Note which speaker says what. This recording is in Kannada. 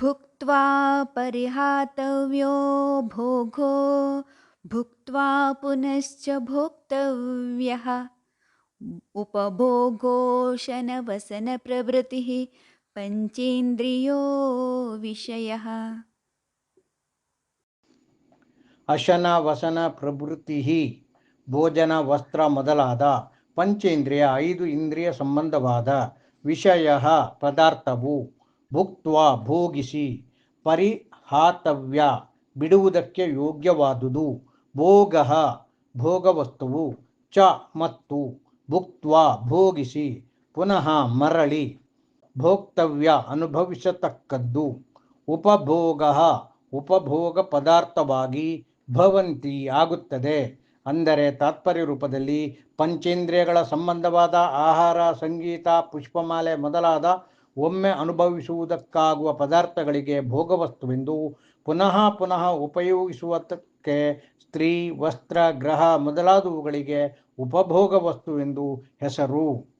Speaker 1: भुक्त्वा परिहातव्यो भोगो भुक्त्वा पुनश्च भोक्तव्यः उपभोगोशनवसनप्रभृतिः पञ्चेन्द्रियो विषयः
Speaker 2: ಅಶನ ವಸನ ಪ್ರವೃತ್ತಿ ಭೋಜನ ವಸ್ತ್ರ ಮೊದಲಾದ ಪಂಚೇಂದ್ರಿಯ ಐದು ಇಂದ್ರಿಯ ಸಂಬಂಧವಾದ ವಿಷಯ ಪದಾರ್ಥವು ಭುಕ್ತ್ವ ಭೋಗಿಸಿ ಪರಿಹಾತವ್ಯ ಬಿಡುವುದಕ್ಕೆ ಯೋಗ್ಯವಾದುದು. ಭೋಗ ಭೋಗವಸ್ತುವು ಚ ಮತ್ತು ಭುಕ್ತ್ವ ಭೋಗಿಸಿ ಪುನಃ ಮರಳಿ ಭೋಕ್ತವ್ಯ ಅನುಭವಿಸತಕ್ಕದ್ದು. ಉಪಭೋಗ ಉಪಭೋಗ ಪದಾರ್ಥವಾಗಿ ಭವಂತಿ ಆಗುತ್ತದೆ. ಅಂದರೆ ತಾತ್ಪರ್ಯ ರೂಪದಲ್ಲಿ ಪಂಚೇಂದ್ರಿಯಗಳ ಸಂಬಂಧವಾದ ಆಹಾರ, ಸಂಗೀತ, ಪುಷ್ಪಮಾಲೆ ಮೊದಲಾದ ಒಮ್ಮೆ ಅನುಭವಿಸುವುದಕ್ಕಾಗುವ ಪದಾರ್ಥಗಳಿಗೆ ಭೋಗವಸ್ತುವೆಂದು ಪುನಃ ಪುನಃ ಉಪಯೋಗಿಸುವುದಕ್ಕೆ ಸ್ತ್ರೀ ವಸ್ತ್ರ ಗ್ರಹ ಮೊದಲಾದವುಗಳಿಗೆ ಉಪಭೋಗ ವಸ್ತುವೆಂದು ಹೆಸರು.